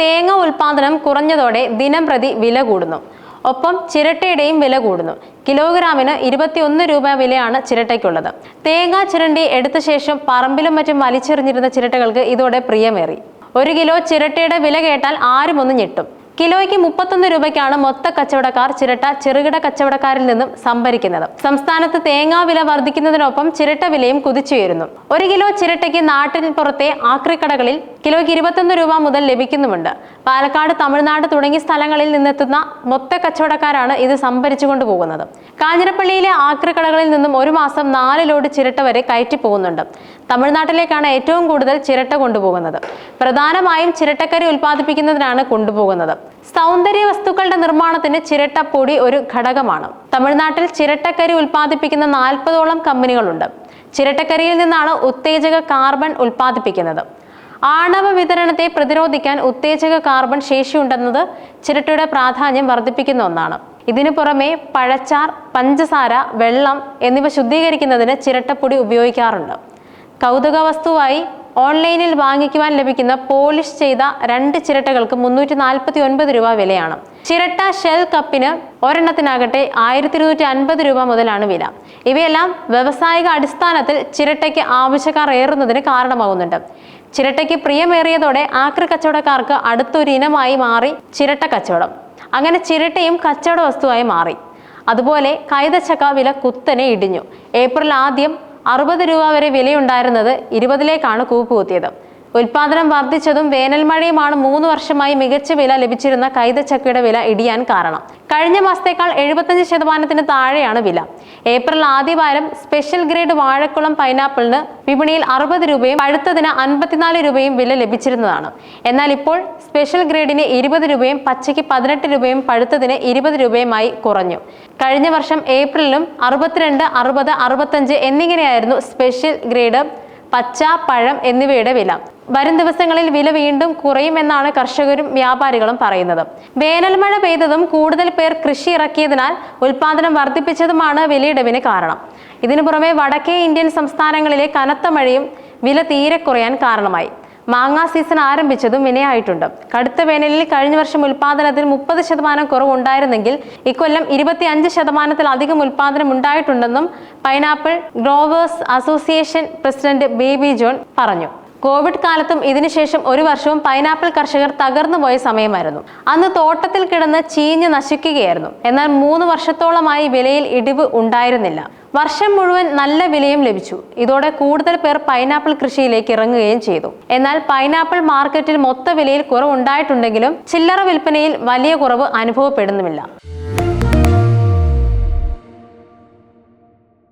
തേങ്ങ ഉൽപാദനം കുറഞ്ഞതോടെ ദിനം പ്രതി വില കൂടുന്നു. ഒപ്പം ചിരട്ടയുടെയും വില കൂടുന്നു. കിലോഗ്രാമിന് ഇരുപത്തിയൊന്ന് രൂപ വിലയാണ് ചിരട്ടയ്ക്കുള്ളത്. തേങ്ങ ചിരണ്ടി എടുത്ത ശേഷം പറമ്പിലും മറ്റും വലിച്ചെറിഞ്ഞിരുന്ന ചിരട്ടകൾക്ക് ഇതോടെ പ്രിയമേറി. ഒരു കിലോ ചിരട്ടയുടെ വില കേട്ടാൽ ആരും ഒന്ന് ഞെട്ടും. കിലോയ്ക്ക് മുപ്പത്തൊന്ന് രൂപയ്ക്കാണ് മൊത്ത കച്ചവടക്കാർ ചിരട്ട ചെറുകിട കച്ചവടക്കാരിൽ നിന്നും സംഭരിക്കുന്നത്. സംസ്ഥാനത്ത് തേങ്ങാ വില വർദ്ധിക്കുന്നതിനൊപ്പം ചിരട്ട വിലയും കുതിച്ചുയരുന്നു. ഒരു കിലോ ചിരട്ടയ്ക്ക് നാട്ടിൻ പുറത്തെ ആക്രിക്കടകളിൽ കിലോയ്ക്ക് ഇരുപത്തൊന്ന് രൂപ മുതൽ ലഭിക്കുന്നുമുണ്ട്. പാലക്കാട് തമിഴ്നാട് തുടങ്ങിയ സ്ഥലങ്ങളിൽ നിന്നെത്തുന്ന മൊത്ത കച്ചവടക്കാരാണ് ഇത് സംഭരിച്ചു കൊണ്ടുപോകുന്നത് കാഞ്ഞിരപ്പള്ളിയിലെ ആക്രിക്കടകളിൽ നിന്നും ഒരു മാസം നാല് ലോഡ് ചിരട്ട വരെ കയറ്റി പോകുന്നുണ്ട്. തമിഴ്നാട്ടിലേക്കാണ് ഏറ്റവും കൂടുതൽ ചിരട്ട കൊണ്ടുപോകുന്നത്. പ്രധാനമായും ചിരട്ടക്കരി ഉൽപ്പാദിപ്പിക്കുന്നതിനാണ് കൊണ്ടുപോകുന്നത്. സൗന്ദര്യ വസ്തുക്കളുടെ നിർമ്മാണത്തിന് ചിരട്ടപ്പൊടി ഒരു ഘടകമാണ്. തമിഴ്നാട്ടിൽ ചിരട്ടക്കരി ഉൽപ്പാദിപ്പിക്കുന്ന നാൽപ്പതോളം കമ്പനികളുണ്ട്. ചിരട്ടക്കരിയിൽ നിന്നാണ് ഉത്തേജക കാർബൺ ഉൽപ്പാദിപ്പിക്കുന്നത്. ആണവ വിതരണത്തെ പ്രതിരോധിക്കാൻ ഉത്തേജക കാർബൺ ശേഷിയുണ്ടെന്നത് ചിരട്ടയുടെ പ്രാധാന്യം വർദ്ധിപ്പിക്കുന്ന ഒന്നാണ്. ഇതിനു പുറമെ പഴച്ചാർ പഞ്ചസാര വെള്ളം എന്നിവ ശുദ്ധീകരിക്കുന്നതിന് ചിരട്ടപ്പൊടി ഉപയോഗിക്കാറുണ്ട്. കൗതുക വസ്തുവായി ഓൺലൈനിൽ വാങ്ങിക്കുവാൻ ലഭിക്കുന്ന പോളിഷ് ചെയ്ത രണ്ട് ചിരട്ടകൾക്ക് മുന്നൂറ്റി നാൽപ്പത്തി ഒൻപത് രൂപ വിലയാണ്. ചിരട്ട ഷെൽ കപ്പിന് ഒരെണ്ണത്തിനാകട്ടെ ആയിരത്തി ഇരുന്നൂറ്റി അൻപത് രൂപ മുതലാണ് വില. ഇവയെല്ലാം വ്യവസായിക അടിസ്ഥാനത്തിൽ ചിരട്ടയ്ക്ക് ആവശ്യക്കാർ ഏറുന്നതിന് കാരണമാകുന്നുണ്ട് ചിരട്ടയ്ക്ക് പ്രിയമേറിയതോടെ ആക്രി കച്ചവടക്കാർക്ക് അടുത്തൊരു ഇനമായി മാറി ചിരട്ട കച്ചവടം. അങ്ങനെ ചിരട്ടയും കച്ചവട വസ്തുവായി മാറി. അതുപോലെ കൈതച്ചക്ക വില കുത്തനെ ഇടിഞ്ഞു. ഏപ്രിൽ ആദ്യം അറുപത് രൂപ വരെ വിലയുണ്ടായിരുന്നത് ഇരുപതിലേക്കാണ് കൂപ്പുകുത്തിയത്. ഉൽപാദനം വർദ്ധിച്ചതും വേനൽ മഴയുമാണ് മൂന്ന് വർഷമായി മികച്ച വില ലഭിച്ചിരുന്ന കൈതച്ചക്കയുടെ വില ഇടിയാൻ കാരണം. കഴിഞ്ഞ മാസത്തേക്കാൾ എഴുപത്തഞ്ച് ശതമാനത്തിന് താഴെയാണ് വില. ഏപ്രിൽ ആദ്യവാരം സ്പെഷ്യൽ ഗ്രേഡ് വാഴക്കുളം പൈനാപ്പിളിന് വിപണിയിൽ അറുപത് രൂപയും പഴുത്തതിന് അൻപത്തിനാല് രൂപയും വില ലഭിച്ചിരുന്നതാണ്. എന്നാൽ ഇപ്പോൾ സ്പെഷ്യൽ ഗ്രേഡിന് ഇരുപത് രൂപയും പച്ചയ്ക്ക് പതിനെട്ട് രൂപയും പഴുത്തതിന് ഇരുപത് രൂപയുമായി കുറഞ്ഞു. കഴിഞ്ഞ വർഷം ഏപ്രിലിലും അറുപത്തിരണ്ട് അറുപത് അറുപത്തഞ്ച് എന്നിങ്ങനെയായിരുന്നു സ്പെഷ്യൽ ഗ്രേഡ് പച്ച പഴം എന്നിവയുടെ വില. വരും ദിവസങ്ങളിൽ വില വീണ്ടും കുറയുമെന്നാണ് കർഷകരും വ്യാപാരികളും പറയുന്നത്. വേനൽമഴ പെയ്തതും കൂടുതൽ പേർ കൃഷി ഇറക്കിയതിനാൽ ഉൽപാദനം വർദ്ധിപ്പിച്ചതുമാണ് വിലയിടിവിന് കാരണം. ഇതിനു പുറമെ വടക്കേ ഇന്ത്യൻ സംസ്ഥാനങ്ങളിലെ കനത്ത മഴയും വില തീരെ കുറയാൻ കാരണമായി. മാങ്ങാ സീസൺ ആരംഭിച്ചതും വിനയായിട്ടുണ്ട്. കടുത്ത വേനലിൽ കഴിഞ്ഞ വർഷം ഉൽപാദനത്തിൽ മുപ്പത് ശതമാനം കുറവുണ്ടായിരുന്നെങ്കിൽ ഇക്കൊല്ലം ഇരുപത്തി അഞ്ച് ശതമാനത്തിലധികം ഉൽപാദനം ഉണ്ടായിട്ടുണ്ടെന്നും pineapple growers association president Baby John പറഞ്ഞു. കോവിഡ് കാലത്തും ഇതിനുശേഷം ഒരു വർഷവും പൈനാപ്പിൾ കർഷകർ തകർന്നു പോയ സമയമായിരുന്നു. അന്ന് തോട്ടത്തിൽ കിടന്ന് ചീഞ്ഞ് നശിക്കുകയായിരുന്നു. എന്നാൽ മൂന്ന് വർഷത്തോളമായി വിലയിൽ ഇടിവ് ഉണ്ടായിരുന്നില്ല. വർഷം മുഴുവൻ നല്ല വിലയും ലഭിച്ചു. ഇതോടെ കൂടുതൽ പേർ പൈനാപ്പിൾ കൃഷിയിലേക്ക് ഇറങ്ങുകയും ചെയ്തു. എന്നാൽ പൈനാപ്പിൾ മാർക്കറ്റിൽ മൊത്ത വിലയിൽ കുറവുണ്ടായിട്ടുണ്ടെങ്കിലും ചില്ലറ വിൽപ്പനയിൽ വലിയ കുറവ് അനുഭവപ്പെടുന്നുമില്ല.